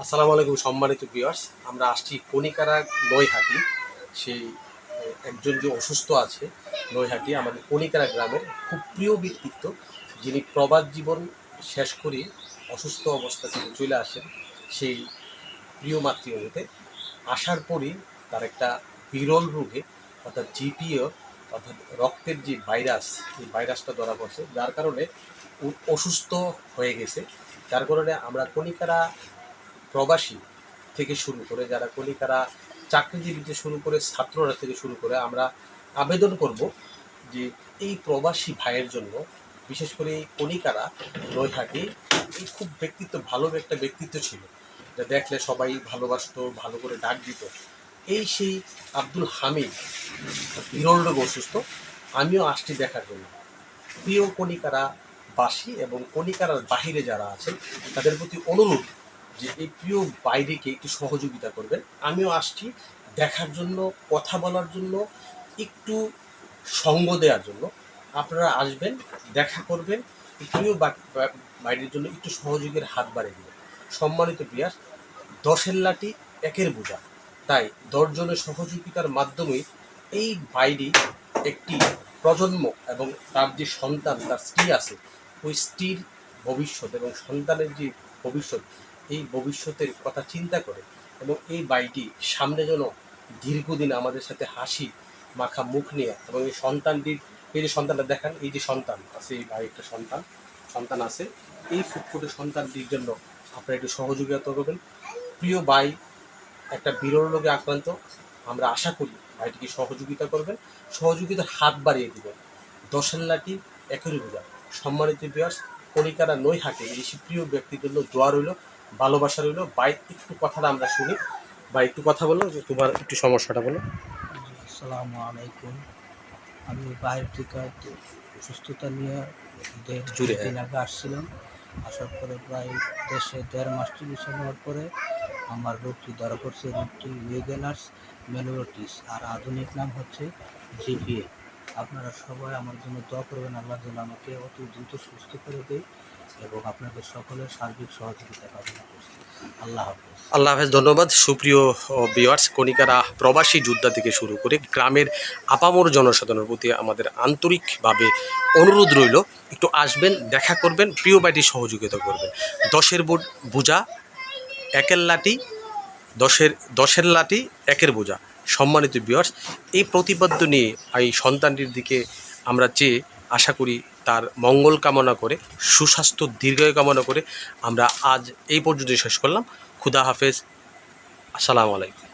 আসসালামু আলাইকুম সম্মানিত ভিউয়ার্স আমরা আসছি কনিকারা নৈহাটি। সেই একজন যে অসুস্থ আছে নৈহাটি, আমাদের কনিকারা গ্রামের খুব প্রিয় ব্যক্তিত্ব, যিনি প্রবাদ জীবন শেষ করে অসুস্থ অবস্থা থেকে চলে আসেন, সেই প্রিয় মাতৃভূমিতে। আসার পরই তার একটা বিরল রোগে, অর্থাৎ জিপিও অর্থাৎ রক্তের যে ভাইরাস, এই ভাইরাসটা ধরা পড়ছে, যার কারণে অসুস্থ হয়ে গেছে। যার কারণে আমরা কনিকারা প্রবাসী থেকে শুরু করে যারা কলিকারা চাকরিজীবীতে শুরু করে ছাত্ররা থেকে শুরু করে আমরা আবেদন করব যে এই প্রবাসী ভাইয়ের জন্য, বিশেষ করে এই কণিকারা নৈহাটি, এই খুব ব্যক্তিত্ব, ভালো একটা ব্যক্তিত্ব ছিল। যা দেখলে সবাই ভালোবাসতো, ভালো করে ডাক দিত। এই সেই আব্দুল হামিদ রোগ অসুস্থ, আমিও আসছি দেখার জন্য। প্রিয় কণিকারা বাসী এবং কণিকারার বাহিরে যারা আছেন, তাদের প্রতি অনুরোধ যে এই প্রিয় বাইরেকে একটু সহযোগিতা করবেন। আমিও আসছি দেখার জন্য, কথা বলার জন্য, একটু সঙ্গ দেওয়ার জন্য। আপনারা আসবেন, দেখা করবেন প্রিয় বাইরের জন্য একটু সহযোগের হাত বাড়িয়ে দেবেন। সম্মানিত প্রিয়াস দশের লাঠি একের বোঝা। তাই দশজনের সহযোগিতার মাধ্যমে এই বাইরে একটি প্রজন্ম এবং তার যে সন্তান, তার স্ত্রী আছে, ওই স্ত্রীর ভবিষ্যৎ এবং সন্তানের যে ভবিষ্যৎ এই ভবিষ্যতের কথা চিন্তা করে এবং এই বাড়িটি সামনে যেন দীর্ঘদিন আমাদের সাথে হাসি, মাখা মুখ নিয়ে এবং এই সন্তানটির, এই যে সন্তানটা দেখান, এই যে সন্তান, আছে এই ভাই একটা সন্তান সন্তান আছে। এই ফুটফুটে সন্তানটির জন্য আপনারা একটু সহযোগিতা করবেন। প্রিয় ভাই, একটা বিরল রোগে আক্রান্ত, আমরা আশা করি ভাইটিকে সহযোগিতা করবেন। সহযোগিতার হাত বাড়িয়ে দেবেন। দশের লাঠি একের বোঝা সম্মানিত বিয়াস কণিকারা নই হাটে এই প্রিয় ব্যক্তির জন্য দোয়া রইল। ভালোবাসা রইল। ভাই একটু কথাটা আমরা শুনি। ভাই একটু কথা বলো যে তোমার একটু সমস্যাটা বলো। আসসালামু আলাইকুম। আমি বাইরে থেকে একটু সুস্থতা নিয়ে জুড়ে, দিন আগে আসছিলাম। আসার পরে প্রায় দেশে দেড় মাস চিকিৎসা নেওয়ার পরে আমার রোগটি ধরা পড়ছে রোগটি ওয়েগেনার্স মেলোরোটিস আর আধুনিক নাম হচ্ছে জিপিএ। আপনারা সবাই আমার জন্য দোয়া করবেন, আল্লাহ যেন আমাকে অতি দ্রুত সুস্থ করে দেয় এবং আপনাদের সকলের সার্বিক সহযোগিতা কামনা করছি। আল্লাহ হাফেজ। আল্লাহ হাফেজ, ধন্যবাদ। সুপ্রিয় বিয়ার্স কণিকারা, প্রবাসী যোদ্ধা থেকে শুরু করে গ্রামের আপামর জনসাধারণের প্রতি আমাদের আন্তরিকভাবে অনুরোধ রইল, একটু আসবেন, দেখা করবেন, প্রিয় বাড়িটি সহযোগিতা করবেন। দশের বোঝ, একের লাঠি, দশের দশের লাঠি, একের বোঝা। সম্মানিত বিয়ার্স এই প্রতিপাদ্য নিয়ে এই সন্তানটির দিকে আমরা চেয়ে আশা করি তার মঙ্গল কামনা করে, সুস্বাস্থ্য দীর্ঘায়ু কামনা করে আমরা আজ এই পর্যন্ত শেষ করলাম। খুদা হাফেজ। আসসালামু আলাইকুম।